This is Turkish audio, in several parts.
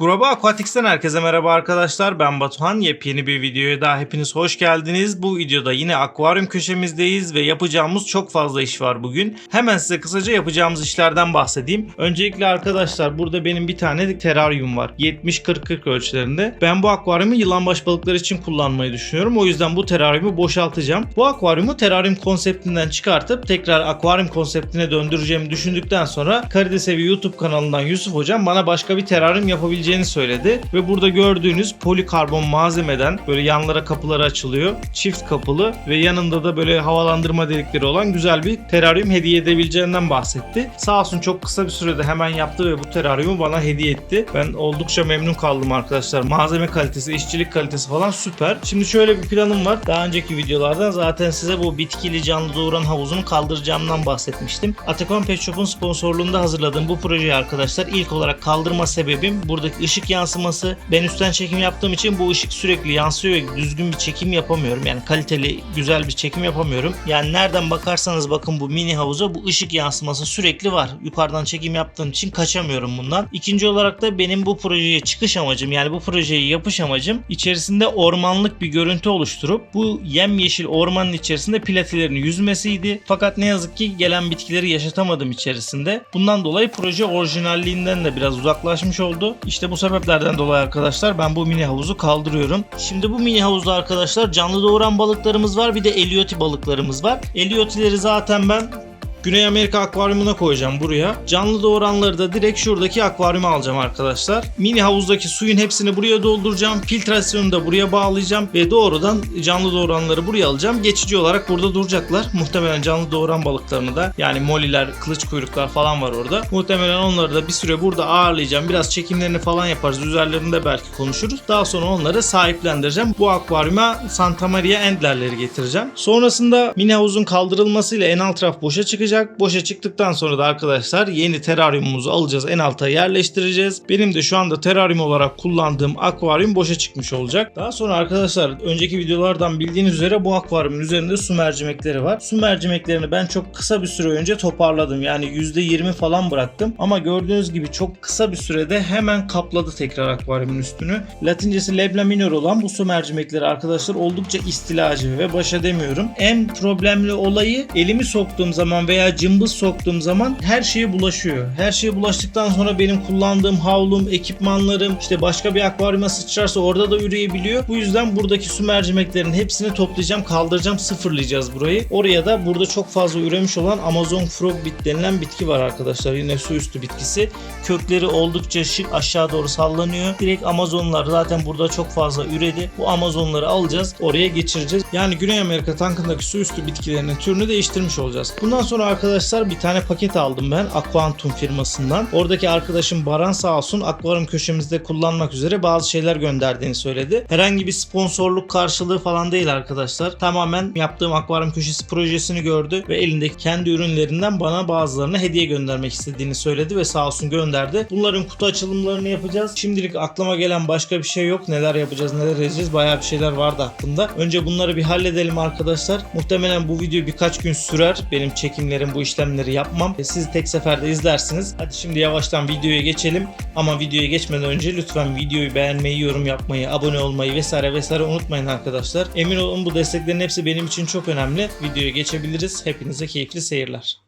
Groba Aquatics'ten herkese merhaba arkadaşlar. Ben Batuhan. Yepyeni bir videoya daha hepiniz hoş geldiniz. Bu videoda yine akvaryum köşemizdeyiz ve yapacağımız çok fazla iş var bugün. Hemen size kısaca yapacağımız işlerden bahsedeyim. Öncelikle arkadaşlar burada benim bir tane teraryum var. 70-40-40 ölçülerinde. Ben bu akvaryumu yılanbaş balıklar için kullanmayı düşünüyorum. O yüzden bu teraryumu boşaltacağım. Bu akvaryumu teraryum konseptinden çıkartıp tekrar akvaryum konseptine döndüreceğimi düşündükten sonra Karidesevi YouTube kanalından Yusuf hocam bana başka bir teraryum yapabileceğini söyledi. Ve burada gördüğünüz polikarbon malzemeden böyle yanlara kapıları açılıyor. Çift kapılı ve yanında da böyle havalandırma delikleri olan güzel bir teraryum hediye edebileceğinden bahsetti. Sağ olsun çok kısa bir sürede hemen yaptı ve bu teraryumu bana hediye etti. Ben oldukça memnun kaldım arkadaşlar. Malzeme kalitesi, işçilik kalitesi falan süper. Şimdi şöyle bir planım var. Daha önceki videolarda zaten size bu bitkili canlı doğuran havuzunu kaldıracağımdan bahsetmiştim. Atakan Pet Shop'un sponsorluğunda hazırladığım bu projeyi arkadaşlar ilk olarak kaldırma sebebim buradaki ışık yansıması. Ben üstten çekim yaptığım için bu ışık sürekli yansıyor ve düzgün bir çekim yapamıyorum. Yani kaliteli, güzel bir çekim yapamıyorum. Yani nereden bakarsanız bakın bu mini havuza bu ışık yansıması sürekli var. Yukarıdan çekim yaptığım için kaçamıyorum bundan. İkinci olarak da benim bu projeye çıkış amacım yani bu projeyi yapış amacım içerisinde ormanlık bir görüntü oluşturup bu yemyeşil ormanın içerisinde platilerin yüzmesiydi. Fakat ne yazık ki gelen bitkileri yaşatamadım içerisinde. Bundan dolayı proje orijinalliğinden de biraz uzaklaşmış oldu. İşte bu sebeplerden dolayı arkadaşlar ben bu mini havuzu kaldırıyorum. Şimdi bu mini havuzda arkadaşlar canlı doğuran balıklarımız var bir de elioti balıklarımız var. Eliotileri zaten ben Güney Amerika akvaryumuna koyacağım buraya. Canlı doğuranları da direkt şuradaki akvaryuma alacağım arkadaşlar. Mini havuzdaki suyun hepsini buraya dolduracağım. Filtrasyonu da buraya bağlayacağım ve doğrudan canlı doğuranları buraya alacağım. Geçici olarak burada duracaklar. Muhtemelen canlı doğuran balıklarını da yani moliler, kılıç kuyruklar falan var orada. Muhtemelen onları da bir süre burada ağırlayacağım. Biraz çekimlerini falan yaparız. Üzerlerinde belki konuşuruz. Daha sonra onları sahiplendireceğim. Bu akvaryuma Santa Maria Endler'leri getireceğim. Sonrasında mini havuzun kaldırılmasıyla en alt taraf boşa çıkacak çıkacak. Boşa çıktıktan sonra da arkadaşlar yeni teraryumumuzu alacağız. En alta yerleştireceğiz. Benim de şu anda teraryum olarak kullandığım akvaryum boşa çıkmış olacak. Daha sonra arkadaşlar önceki videolardan bildiğiniz üzere bu akvaryumun üzerinde su mercimekleri var. Su mercimeklerini ben çok kısa bir süre önce toparladım. Yani %20 falan bıraktım. Ama gördüğünüz gibi çok kısa bir sürede hemen kapladı tekrar akvaryumun üstünü. Latincesi lebla minor olan bu su mercimekleri arkadaşlar oldukça istilacı ve baş edemiyorum. En problemli olayı elimi soktuğum zaman veya veya cımbız soktuğum zaman her şeye bulaşıyor. Her şeye bulaştıktan sonra benim kullandığım havlum, ekipmanlarım işte başka bir akvaryuma sıçrarsa orada da üreyebiliyor. Bu yüzden buradaki su mercimeklerin hepsini toplayacağım, kaldıracağım, sıfırlayacağız burayı. Oraya da burada çok fazla üremiş olan Amazon Frog bit denilen bitki var arkadaşlar. Yine su üstü bitkisi. Kökleri oldukça şık aşağı doğru sallanıyor. Direkt Amazonlar zaten burada çok fazla üredi. Bu Amazonları alacağız, oraya geçireceğiz. Yani Güney Amerika tankındaki su üstü bitkilerinin türünü değiştirmiş olacağız. Bundan sonra arkadaşlar bir tane paket aldım ben Aquantum firmasından. Oradaki arkadaşım Baran sağ olsun akvaryum köşemizde kullanmak üzere bazı şeyler gönderdiğini söyledi. Herhangi bir sponsorluk karşılığı falan değil arkadaşlar. Tamamen yaptığım akvaryum köşesi projesini gördü ve elindeki kendi ürünlerinden bana bazılarını hediye göndermek istediğini söyledi ve sağ olsun gönderdi. Bunların kutu açılımlarını yapacağız. Şimdilik aklıma gelen başka bir şey yok. Neler yapacağız, neler edeceğiz. Bayağı bir şeyler vardı aklımda. Önce bunları bir halledelim arkadaşlar. Muhtemelen bu video birkaç gün sürer. Benim çekimlerim bu işlemleri yapmam. E, siz tek seferde izlersiniz. Hadi şimdi yavaştan videoya geçelim. Ama videoya geçmeden önce lütfen videoyu beğenmeyi, yorum yapmayı, abone olmayı vesaire vesaire unutmayın arkadaşlar. Emin olun bu desteklerin hepsi benim için çok önemli. Videoya geçebiliriz. Hepinize keyifli seyirler.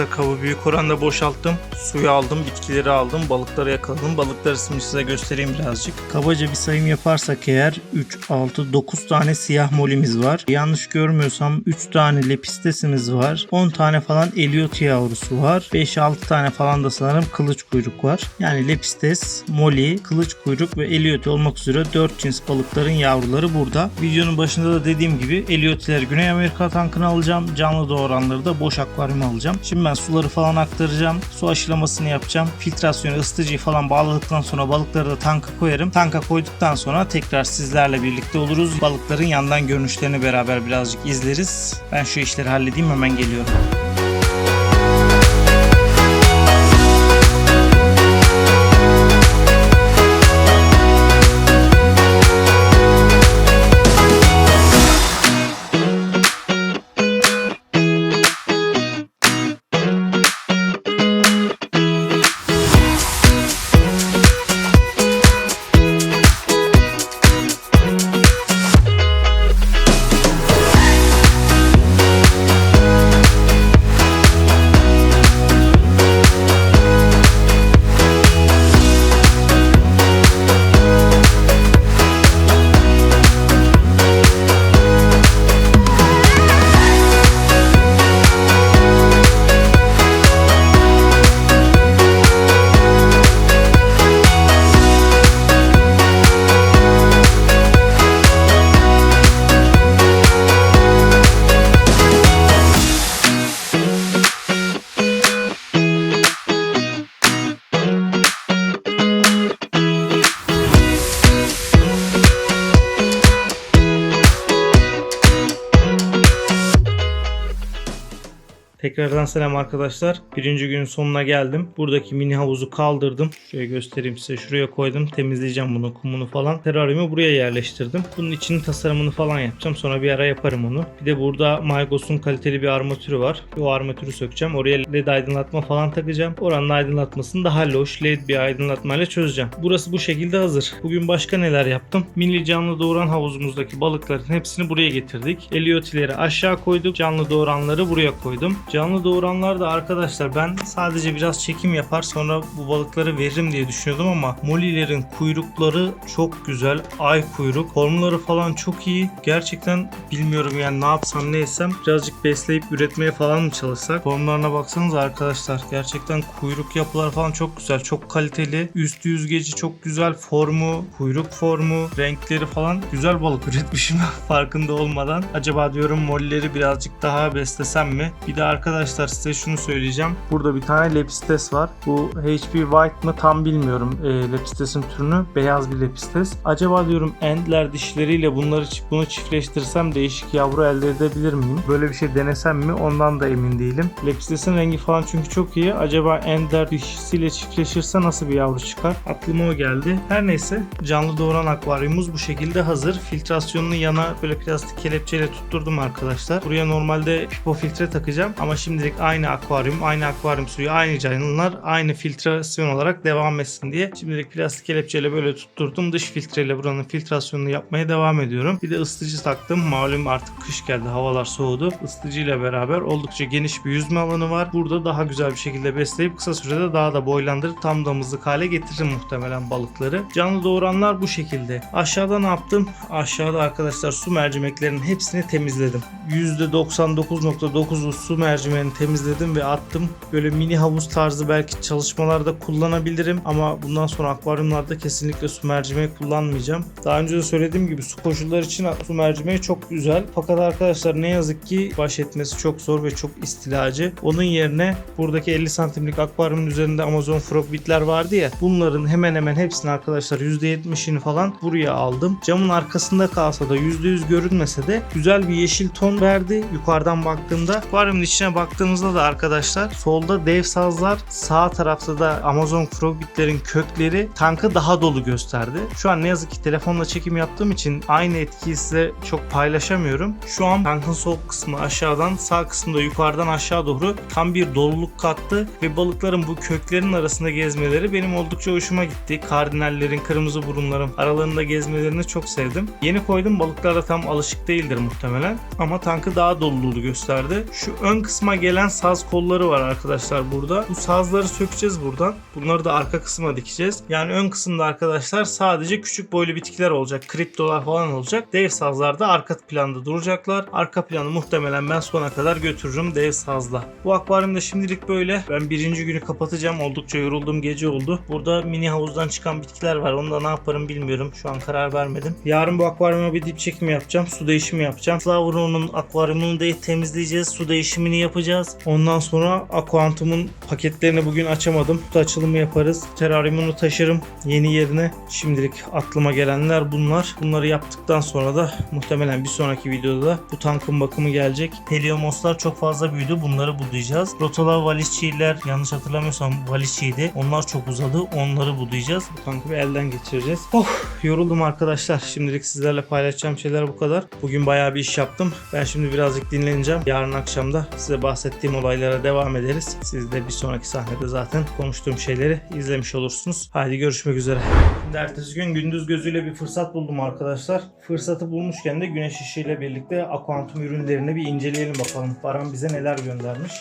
Arkadaşlar kabı büyük oranda boşalttım. Suyu aldım, bitkileri aldım, balıkları yakaladım. Balıkları şimdi size göstereyim birazcık. Kabaca bir sayım yaparsak eğer 3, 6, 9 tane siyah molimiz var. Yanlış görmüyorsam 3 tane lepistesimiz var. 10 tane falan eliot yavrusu var. 5-6 tane falan da sanırım kılıç kuyruk var. Yani lepistes, moli, kılıç kuyruk ve eliot olmak üzere 4 cins balıkların yavruları burada. Videonun başında da dediğim gibi eliotileri Güney Amerika tankına alacağım. Canlı doğuranları da boş akvaryuma alacağım. Şimdi ben suları falan aktaracağım. Su aşılamasını yapacağım. Filtrasyonu, ısıtıcıyı falan bağladıktan sonra balıkları da tanka koyarım. Tanka koyduktan sonra tekrar sizlerle birlikte oluruz. Balıkların yandan görünüşlerini beraber birazcık izleriz. Ben şu işleri halledeyim hemen geliyorum. Tekrardan selam arkadaşlar. Birinci günün sonuna geldim. Buradaki mini havuzu kaldırdım. Şöyle göstereyim size. Şuraya koydum. Temizleyeceğim bunu, kumunu falan. Teraryumu buraya yerleştirdim. Bunun için tasarımını falan yapacağım. Sonra bir ara yaparım onu. Bir de burada Maygos'un kaliteli bir armatürü var. O armatürü sökeceğim. Oraya led aydınlatma falan takacağım. Oranın aydınlatmasını daha loş led bir aydınlatmayla çözeceğim. Burası bu şekilde hazır. Bugün başka neler yaptım? Mini canlı doğuran havuzumuzdaki balıkların hepsini buraya getirdik. Eliotileri aşağı koyduk. Canlı doğuranları buraya koydum. Canlı doğuranlar da arkadaşlar ben sadece biraz çekim yapar sonra bu balıkları veririm diye düşünüyordum ama molilerin kuyrukları çok güzel. Ay kuyruk. Formları falan çok iyi. Gerçekten bilmiyorum yani ne yapsam ne etsem birazcık besleyip üretmeye falan mı çalışsak? Formlarına baksanız arkadaşlar gerçekten kuyruk yapılar falan çok güzel. Çok kaliteli. Üstü yüzgeci çok güzel. Formu, kuyruk formu, renkleri falan güzel balık üretmişim farkında olmadan. Acaba diyorum mollileri birazcık daha beslesem mi? Bir de arkadaşlar size şunu söyleyeceğim. Burada bir tane lepistes var. Bu HP White mı tam bilmiyorum e, lepistesin türünü. Beyaz bir lepistes. Acaba diyorum endler dişleriyle bunları bunu çiftleştirsem değişik yavru elde edebilir miyim? Böyle bir şey denesem mi? Ondan da emin değilim. Lepistesin rengi falan çünkü çok iyi. Acaba endler dişisiyle çiftleşirse nasıl bir yavru çıkar? Aklıma o geldi. Her neyse canlı doğuran akvaryumumuz bu şekilde hazır. Filtrasyonunu yana böyle plastik kelepçeyle tutturdum arkadaşlar. Buraya normalde pipo filtre takacağım ama şimdilik aynı akvaryum, aynı akvaryum suyu, aynı canlılar aynı filtrasyon olarak devam etsin diye şimdilik plastik kelepçeyle böyle tutturdum. Dış filtreyle buranın filtrasyonunu yapmaya devam ediyorum. Bir de ısıtıcı taktım. Malum artık kış geldi, havalar soğudu. Isıtıcıyla beraber oldukça geniş bir yüzme alanı var. Burada daha güzel bir şekilde besleyip kısa sürede daha da boylandırıp tam damızlık hale getiririm muhtemelen balıkları. Canlı doğuranlar bu şekilde. Aşağıda ne yaptım? Aşağıda arkadaşlar su mercimeklerinin hepsini temizledim. %99.9'u su mercimeğini temizledim ve attım. Böyle mini havuz tarzı belki çalışmalarda kullanabilirim ama bundan sonra akvaryumlarda kesinlikle su mercimeği kullanmayacağım. Daha önce de söylediğim gibi su koşulları için su mercimeği çok güzel. Fakat arkadaşlar ne yazık ki baş etmesi çok zor ve çok istilacı. Onun yerine buradaki 50 santimlik akvaryumun üzerinde Amazon Frogbitler vardı ya. Bunların hemen hemen hepsini arkadaşlar %70'ini falan buraya aldım. Camın arkasında kalsa da %100 görünmese de güzel bir yeşil ton verdi. Yukarıdan baktığımda akvaryumun içine baktığımızda da arkadaşlar solda dev sazlar sağ tarafta da Amazon Frogbitlerin kökleri tankı daha dolu gösterdi. Şu an ne yazık ki telefonla çekim yaptığım için aynı etkiyi size çok paylaşamıyorum. Şu an tankın sol kısmı aşağıdan sağ kısmında yukarıdan aşağı doğru tam bir doluluk kattı ve balıkların bu köklerin arasında gezmeleri benim oldukça hoşuma gitti. Kardinallerin, kırmızı burunların aralarında gezmelerini çok sevdim. Yeni koydum balıklar da tam alışık değildir muhtemelen ama tankı daha doluluğu gösterdi. Şu ön kısmı kısma gelen saz kolları var arkadaşlar burada. Bu sazları sökeceğiz buradan. Bunları da arka kısma dikeceğiz. Yani ön kısımda arkadaşlar sadece küçük boylu bitkiler olacak. Kriptolar falan olacak. Dev sazlar da arka planda duracaklar. Arka planı muhtemelen ben sona kadar götürürüm dev sazla. Bu akvaryumda şimdilik böyle. Ben birinci günü kapatacağım. Oldukça yorulduğum gece oldu. Burada mini havuzdan çıkan bitkiler var. Onu da ne yaparım bilmiyorum. Şu an karar vermedim. Yarın bu akvaryuma bir dip çekimi yapacağım. Su değişimi yapacağım. Flower'un akvaryumunu da temizleyeceğiz. Su değişimini yapacağız. Ondan sonra Aquantum'un paketlerini bugün açamadım. Kutu açılımı yaparız. Teraryumunu taşırım yeni yerine. Şimdilik aklıma gelenler bunlar. Bunları yaptıktan sonra da muhtemelen bir sonraki videoda da bu tankın bakımı gelecek. Heliomoslar çok fazla büyüdü. Bunları budayacağız. Rotalar valizçiler yanlış hatırlamıyorsam valizçiydi. Onlar çok uzadı. Onları budayacağız. Bu tankı bir elden geçireceğiz. Oh yoruldum arkadaşlar. Şimdilik sizlerle paylaşacağım şeyler bu kadar. Bugün bayağı bir iş yaptım. Ben şimdi birazcık dinleneceğim. Yarın akşam da size bahsettiğim olaylara devam ederiz. Siz de bir sonraki sahnede zaten konuştuğum şeyleri izlemiş olursunuz. Haydi görüşmek üzere. Şimdi ertesi gün gündüz gözüyle bir fırsat buldum arkadaşlar. Fırsatı bulmuşken de güneş ışığıyla birlikte Aquantum ürünlerini bir inceleyelim bakalım. Baran bize neler göndermiş.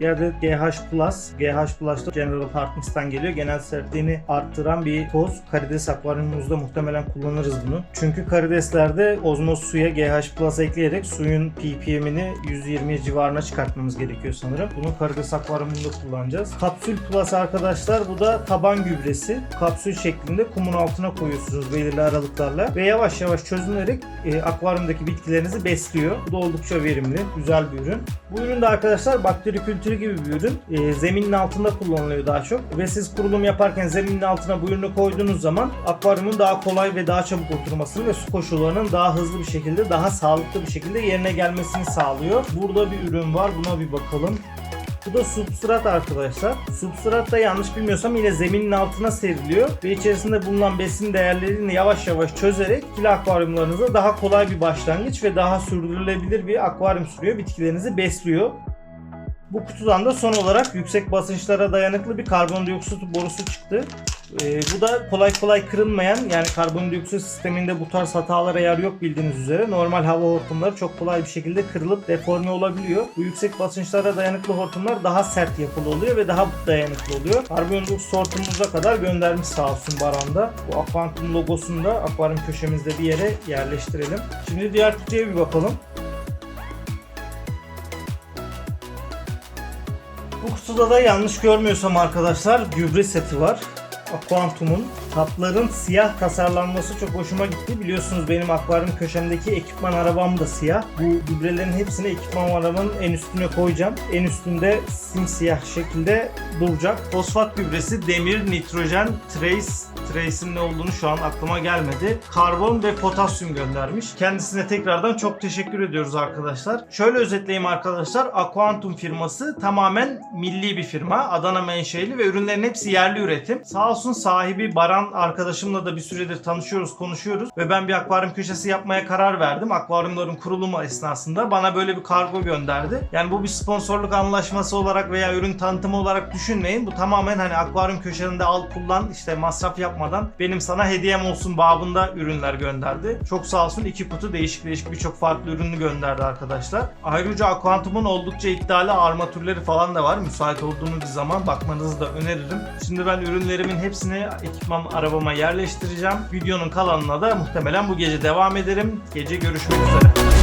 Bir adet GH Plus. GH Plus da General Hartmanns'tan geliyor. Genel sertliğini arttıran bir toz. Karides akvaryumumuzda muhtemelen kullanırız bunu. Çünkü karideslerde ozmoz suya GH Plus ekleyerek suyun ppm'ini 120 civarına çıkartmamız gerekiyor sanırım. Bunu karides akvaryumunda kullanacağız. Kapsül Plus arkadaşlar bu da taban gübresi. Kapsül şeklinde kumun altına koyuyorsunuz belirli aralıklarla ve yavaş yavaş çözünerek e, akvaryumdaki bitkilerinizi besliyor. Bu da oldukça verimli, güzel bir ürün. Bu ürün de arkadaşlar bakteri kültürü gibi bir ürün. E, zeminin altında kullanılıyor daha çok. Ve siz kurulum yaparken zeminin altına bu ürünü koyduğunuz zaman akvaryumun daha kolay ve daha çabuk oturmasını ve su koşullarının daha hızlı bir şekilde, daha sağlıklı bir şekilde yerine gelmesini sağlıyor. Burada bir ürün var. Buna bir bakalım. Bu da substrat arkadaşlar. Substrat da yanlış bilmiyorsam yine zeminin altına seriliyor ve içerisinde bulunan besin değerlerini yavaş yavaş çözerek kilo akvaryumlarınıza daha kolay bir başlangıç ve daha sürdürülebilir bir akvaryum sürüyor. Bitkilerinizi besliyor. Bu kutudan da son olarak yüksek basınçlara dayanıklı bir karbondioksit borusu çıktı. Ee, bu da kolay kolay kırılmayan yani karbondioksit sisteminde bu tarz hatalara yer yok bildiğiniz üzere. Normal hava hortumları çok kolay bir şekilde kırılıp deforme olabiliyor. Bu yüksek basınçlara dayanıklı hortumlar daha sert yapılı oluyor ve daha dayanıklı oluyor. Karbondioksit hortumumuza kadar göndermiş sağ olsun Baran'da. Bu Aquantum logosunu da akvaryum köşemizde bir yere yerleştirelim. Şimdi diğer kutuya bir bakalım. Kutuda da yanlış görmüyorsam arkadaşlar gübre seti var. Aquantum'un kapların siyah tasarlanması çok hoşuma gitti. Biliyorsunuz benim akvaryum köşemdeki ekipman arabam da siyah. Bu gübrelerin hepsini ekipman arabanın en üstüne koyacağım. En üstünde simsiyah şekilde duracak. Fosfat gübresi, demir, nitrojen, trace, trace'in ne olduğunu şu an aklıma gelmedi. Karbon ve potasyum göndermiş. Kendisine tekrardan çok teşekkür ediyoruz arkadaşlar. Şöyle özetleyeyim arkadaşlar. Aquantum firması tamamen milli bir firma. Adana menşeli ve ürünlerin hepsi yerli üretim. Sağ olsun sahibi Baran arkadaşımla da bir süredir tanışıyoruz, konuşuyoruz ve ben bir akvaryum köşesi yapmaya karar verdim. Akvaryumların kurulumu esnasında bana böyle bir kargo gönderdi. Yani bu bir sponsorluk anlaşması olarak veya ürün tanıtımı olarak düşünmeyin. Bu tamamen hani akvaryum köşesinde al kullan işte masraf yapmadan benim sana hediyem olsun babında ürünler gönderdi. Çok sağ olsun iki kutu değişik değişik birçok farklı ürünü gönderdi arkadaşlar. Ayrıca Aquantum'un oldukça iddialı armatürleri falan da var. Müsait olduğunuz bir zaman bakmanızı da öneririm. Şimdi ben ürünlerimin hepsini ekipman arabama yerleştireceğim. Videonun kalanına da muhtemelen bu gece devam ederim. Gece görüşmek üzere.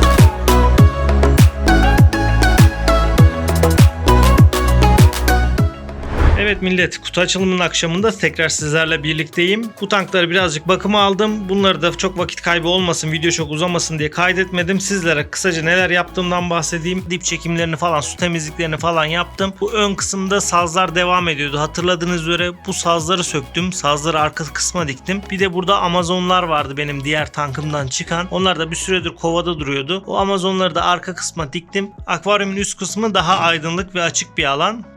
Evet millet kutu açılımının akşamında tekrar sizlerle birlikteyim. Bu tankları birazcık bakıma aldım. Bunları da çok vakit kaybı olmasın, video çok uzamasın diye kaydetmedim. Sizlere kısaca neler yaptığımdan bahsedeyim. Dip çekimlerini falan, su temizliklerini falan yaptım. Bu ön kısımda sazlar devam ediyordu. Hatırladığınız üzere bu sazları söktüm. Sazları arka kısma diktim. Bir de burada Amazonlar vardı benim diğer tankımdan çıkan. Onlar da bir süredir kovada duruyordu. O Amazonları da arka kısma diktim. Akvaryumun üst kısmı daha aydınlık ve açık bir alan.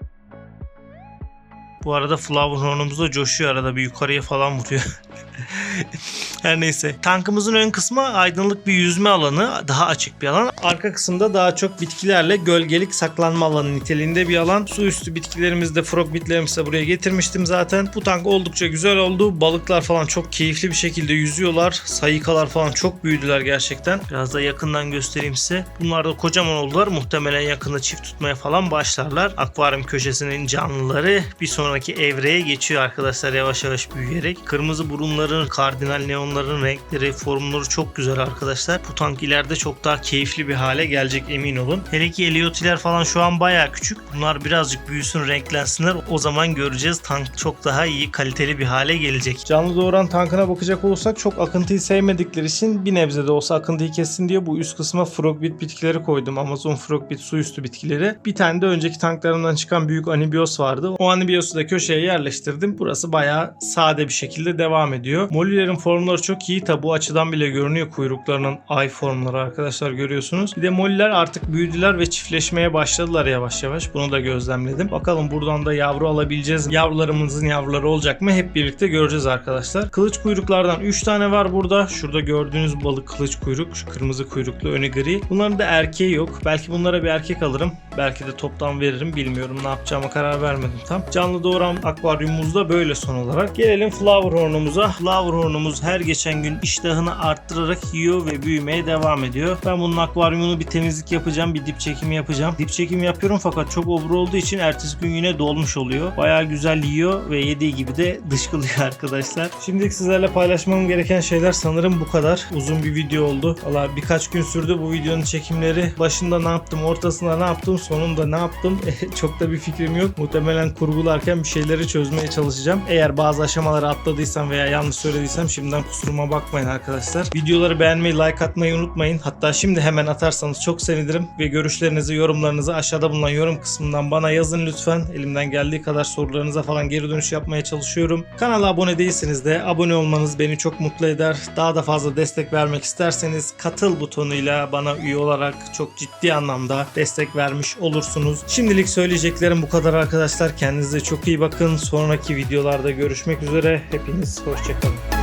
Bu arada flower hornumuz da coşuyor arada bir yukarıya falan vuruyor. Her neyse. Tankımızın ön kısmı aydınlık bir yüzme alanı. Daha açık bir alan. Arka kısımda daha çok bitkilerle gölgelik saklanma alanı niteliğinde bir alan. Su üstü bitkilerimizi de frog bitlerimizi de buraya getirmiştim zaten. Bu tank oldukça güzel oldu. Balıklar falan çok keyifli bir şekilde yüzüyorlar. Sayikalar falan çok büyüdüler gerçekten. Biraz da yakından göstereyim size. Bunlar da kocaman oldular. Muhtemelen yakında çift tutmaya falan başlarlar. Akvaryum köşesinin canlıları bir sonraki evreye geçiyor arkadaşlar yavaş yavaş büyüyerek. Kırmızı burunların, kardinal neonların renkleri, formları çok güzel arkadaşlar. Bu tank ileride çok daha keyifli bir hale gelecek emin olun. Hele ki Eliotiler falan şu an baya küçük. Bunlar birazcık büyüsün, renklensinler. O zaman göreceğiz tank çok daha iyi, kaliteli bir hale gelecek. Canlı doğuran tankına bakacak olursak çok akıntıyı sevmedikleri için bir nebze de olsa akıntıyı kessin diye bu üst kısma frogbit bitkileri koydum. Amazon frogbit su üstü bitkileri. Bir tane de önceki tanklarımdan çıkan büyük anibios vardı. O anibiosu da köşeye yerleştirdim. Burası bayağı sade bir şekilde devam ediyor. Molly'lerin formları çok iyi. Tabi bu açıdan bile görünüyor kuyruklarının ay formları arkadaşlar görüyorsunuz. Bir de Molly'ler artık büyüdüler ve çiftleşmeye başladılar yavaş yavaş. Bunu da gözlemledim. Bakalım buradan da yavru alabileceğiz. Yavrularımızın yavruları olacak mı? Hep birlikte göreceğiz arkadaşlar. Kılıç kuyruklardan 3 tane var burada. Şurada gördüğünüz balık kılıç kuyruk. Şu kırmızı kuyruklu önü gri. Bunların da erkeği yok. Belki bunlara bir erkek alırım. Belki de toptan veririm. Bilmiyorum ne yapacağıma karar vermedim tam. Canlı doğuran akvaryumumuzda böyle son olarak. Gelelim flower hornumuza. Flower hornumuz her geçen gün iştahını arttırarak yiyor ve büyümeye devam ediyor. Ben bunun akvaryumunu bir temizlik yapacağım. Bir dip çekimi yapacağım. Dip çekimi yapıyorum fakat çok obur olduğu için ertesi gün yine dolmuş oluyor. Bayağı güzel yiyor ve yediği gibi de dışkılıyor arkadaşlar. Şimdilik sizlerle paylaşmam gereken şeyler sanırım bu kadar. Uzun bir video oldu. Valla birkaç gün sürdü bu videonun çekimleri. Başında ne yaptım, ortasında ne yaptım, sonunda ne yaptım çok da bir fikrim yok. Muhtemelen kurgularken bir şeyleri çözmeye çalışacağım. Eğer bazı aşamaları atladıysam veya yanlış söylediysem şimdiden kusuruma bakmayın arkadaşlar. Videoları beğenmeyi, like atmayı unutmayın. Hatta şimdi hemen atarsanız çok sevinirim ve görüşlerinizi, yorumlarınızı aşağıda bulunan yorum kısmından bana yazın lütfen. Elimden geldiği kadar sorularınıza falan geri dönüş yapmaya çalışıyorum. Kanala abone değilseniz de abone olmanız beni çok mutlu eder. Daha da fazla destek vermek isterseniz katıl butonuyla bana üye olarak çok ciddi anlamda destek vermiş olursunuz. Şimdilik söyleyeceklerim bu kadar arkadaşlar. Kendinize çok iyi bakın. Sonraki videolarda görüşmek üzere. Hepiniz hoşçakalın.